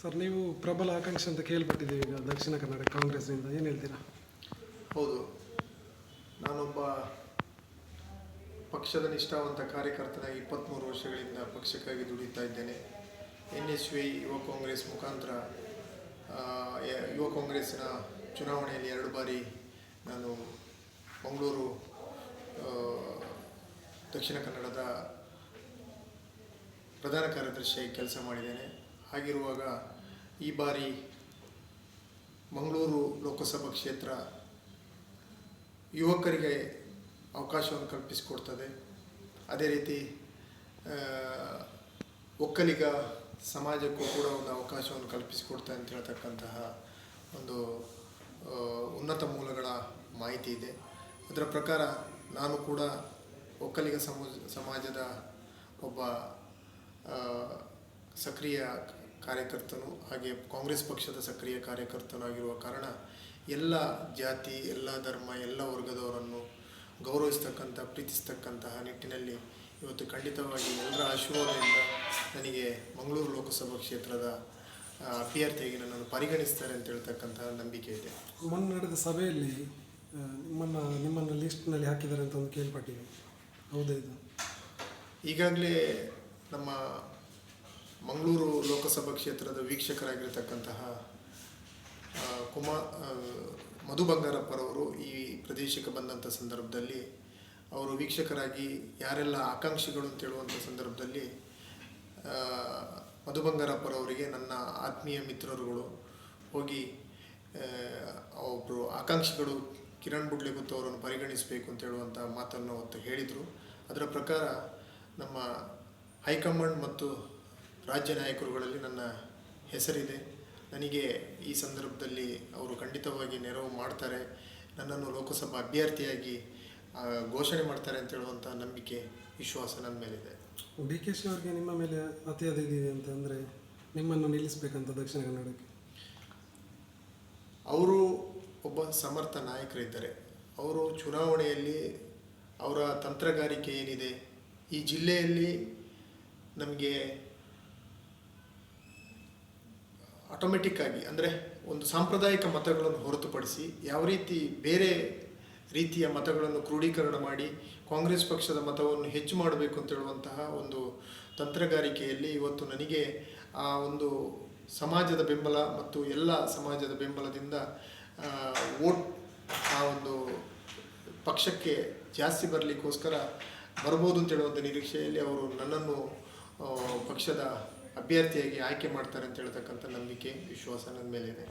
Sir, ನೀವು ಪ್ರಬಲ ಆಕಾಂಕ್ಷೆ ಅಂತ ಕೇಳ್ಪಟ್ಟಿದ್ದೀವಿ ಈಗ ದಕ್ಷಿಣ ಕನ್ನಡ ಕಾಂಗ್ರೆಸ್ನಿಂದ. ಏನು ಹೇಳ್ತೀರಾ? ಹೌದು. ನಾನೊಬ್ಬ ಪಕ್ಷದ ನಿಷ್ಠಾವಂತ ಕಾರ್ಯಕರ್ತನಾಗಿ ಇಪ್ಪತ್ತ್ಮೂರು ವರ್ಷಗಳಿಂದ ಪಕ್ಷಕ್ಕಾಗಿ ದುಡಿತಾ ಇದ್ದೇನೆ. ಎನ್ ಎಸ್ ವಿ ಯುವ ಕಾಂಗ್ರೆಸ್ ಮುಖಾಂತರ ಯುವ ಕಾಂಗ್ರೆಸ್ಸಿನ ಚುನಾವಣೆಯಲ್ಲಿ ಎರಡು ಬಾರಿ ನಾನು ಮಂಗಳೂರು ದಕ್ಷಿಣ ಕನ್ನಡದ ಪ್ರಧಾನ ಕಾರ್ಯದರ್ಶಿಯಾಗಿ ಕೆಲಸ ಮಾಡಿದ್ದೇನೆ. ಹಾಗಿರುವಾಗ ಈ ಬಾರಿ ಮಂಗಳೂರು ಲೋಕಸಭಾ ಕ್ಷೇತ್ರ ಯುವಕರಿಗೆ ಅವಕಾಶವನ್ನು ಕಲ್ಪಿಸಿಕೊಡ್ತದೆ. ಅದೇ ರೀತಿ ಒಕ್ಕಲಿಗ ಸಮಾಜಕ್ಕೂ ಕೂಡ ಒಂದು ಅವಕಾಶವನ್ನು ಕಲ್ಪಿಸಿಕೊಡ್ತಾ ಅಂತ ಹೇಳ್ತಕ್ಕಂತಹ ಒಂದು ಉನ್ನತ ಮೂಲಗಳ ಮಾಹಿತಿ ಇದೆ. ಅದರ ಪ್ರಕಾರ ನಾನು ಕೂಡ ಒಕ್ಕಲಿಗ ಸಮಾಜದ ಒಬ್ಬ ಸಕ್ರಿಯ ಕಾರ್ಯಕರ್ತನು ಹಾಗೆ ಕಾಂಗ್ರೆಸ್ ಪಕ್ಷದ ಸಕ್ರಿಯ ಕಾರ್ಯಕರ್ತನಾಗಿರುವ ಕಾರಣ ಎಲ್ಲ ಜಾತಿ ಎಲ್ಲ ಧರ್ಮ ಎಲ್ಲ ವರ್ಗದವರನ್ನು ಗೌರವಿಸ್ತಕ್ಕಂಥ ಪ್ರೀತಿಸ್ತಕ್ಕಂತಹ ನಿಟ್ಟಿನಲ್ಲಿ ಇವತ್ತು ಖಂಡಿತವಾಗಿ ಎಲ್ಲರ ಆಶೀರ್ವಾದದಿಂದ ನನಗೆ ಮಂಗಳೂರು ಲೋಕಸಭಾ ಕ್ಷೇತ್ರದ ಅಭ್ಯರ್ಥಿಯಾಗಿ ನನ್ನನ್ನು ಪರಿಗಣಿಸ್ತಾರೆ ಅಂತ ಹೇಳ್ತಕ್ಕಂತಹ ನಂಬಿಕೆ ಇದೆ. ಮೊನ್ನೆ ನಡೆದ ಸಭೆಯಲ್ಲಿ ನಿಮ್ಮನ್ನು ನಿಮ್ಮನ್ನ ನಿಮ್ಮನ್ನು ಲಿಸ್ಟ್ನಲ್ಲಿ ಹಾಕಿದ್ದಾರೆ ಅಂತ ಒಂದು ಕೇಳ್ಪಟ್ಟಿದೆ. ಹೌದಾ ಇದು? ಈಗಾಗಲೇ ನಮ್ಮ ಮಂಗಳೂರು ಲೋಕಸಭಾ ಕ್ಷೇತ್ರದ ವೀಕ್ಷಕರಾಗಿರ್ತಕ್ಕಂತಹ ಕುಮಾರ್ ಮಧು ಬಂಗಾರಪ್ಪರವರು ಈ ಪ್ರದೇಶಕ್ಕೆ ಬಂದಂಥ ಸಂದರ್ಭದಲ್ಲಿ, ಅವರು ವೀಕ್ಷಕರಾಗಿ ಯಾರೆಲ್ಲ ಆಕಾಂಕ್ಷಿಗಳು ಅಂತ ಹೇಳುವಂಥ ಸಂದರ್ಭದಲ್ಲಿ ಮಧು ಬಂಗಾರಪ್ಪರವರಿಗೆ ನನ್ನ ಆತ್ಮೀಯ ಮಿತ್ರರುಗಳು ಹೋಗಿ ಒಬ್ಬರು ಆಕಾಂಕ್ಷಿಗಳು ಕಿರಣ್ ಬುಡ್ಲೆಗುತ್ತು ಅವರನ್ನು ಪರಿಗಣಿಸಬೇಕು ಅಂತ ಹೇಳುವಂಥ ಮಾತನ್ನು ಅವತ್ತು ಹೇಳಿದರು. ಅದರ ಪ್ರಕಾರ ನಮ್ಮ ಹೈಕಮಾಂಡ್ ಮತ್ತು ರಾಜ್ಯ ನಾಯಕರುಗಳಲ್ಲಿ ನನ್ನ ಹೆಸರಿದೆ. ನನಗೆ ಈ ಸಂದರ್ಭದಲ್ಲಿ ಅವರು ಖಂಡಿತವಾಗಿ ನೆರವು ಮಾಡ್ತಾರೆ. ನನ್ನನ್ನು ಲೋಕಸಭಾ ಅಭ್ಯರ್ಥಿಯಾಗಿ ಘೋಷಣೆ ಮಾಡ್ತಾರೆ ಅಂತ ಹೇಳುವಂಥ ನಂಬಿಕೆ ವಿಶ್ವಾಸ ನನ್ನ ಮೇಲಿದೆ. ಡಿ ಕೆ ಶಿ ಅವರಿಗೆ ನಿಮ್ಮ ಮೇಲೆ ಅತಿಯಾದ ಅಂತ ಅಂದರೆ ನಿಮ್ಮನ್ನು ನಿಲ್ಲಿಸಬೇಕಂತ ದಕ್ಷಿಣ ಕನ್ನಡಕ್ಕೆ? ಅವರು ಒಬ್ಬ ಸಮರ್ಥ ನಾಯಕರಿದ್ದಾರೆ. ಅವರು ಚುನಾವಣೆಯಲ್ಲಿ ಅವರ ತಂತ್ರಗಾರಿಕೆ ಏನಿದೆ ಈ ಜಿಲ್ಲೆಯಲ್ಲಿ ನಮಗೆ ಆಟೋಮೆಟಿಕ್ ಆಗಿ ಅಂದರೆ ಒಂದು ಸಾಂಪ್ರದಾಯಿಕ ಮತಗಳನ್ನು ಹೊರತುಪಡಿಸಿ ಯಾವ ರೀತಿ ಬೇರೆ ರೀತಿಯ ಮತಗಳನ್ನು ಕ್ರೋಢೀಕರಣ ಮಾಡಿ ಕಾಂಗ್ರೆಸ್ ಪಕ್ಷದ ಮತವನ್ನು ಹೆಚ್ಚು ಮಾಡಬೇಕು ಅಂತ ಹೇಳುವಂತಹ ಒಂದು ತಂತ್ರಗಾರಿಕೆಯಲ್ಲಿ ಇವತ್ತು ನನಗೆ ಆ ಒಂದು ಸಮಾಜದ ಬೆಂಬಲ ಮತ್ತು ಎಲ್ಲ ಸಮಾಜದ ಬೆಂಬಲದಿಂದ ವೋಟ್ ಆ ಒಂದು ಪಕ್ಷಕ್ಕೆ ಜಾಸ್ತಿ ಬರಲಿಕ್ಕೋಸ್ಕರ ಬರ್ಬೋದು ಅಂತ ಹೇಳುವಂಥ ನಿರೀಕ್ಷೆಯಲ್ಲಿ ಅವರು ನನ್ನನ್ನು ಪಕ್ಷದ ಅಭ್ಯರ್ಥಿಯಾಗಿ ಆಯ್ಕೆ ಮಾಡ್ತಾರೆ ಅಂತ ಹೇಳ್ತಕ್ಕಂಥ ನಂಬಿಕೆ ವಿಶ್ವಾಸ ನನ್ನ ಮೇಲಿದೆ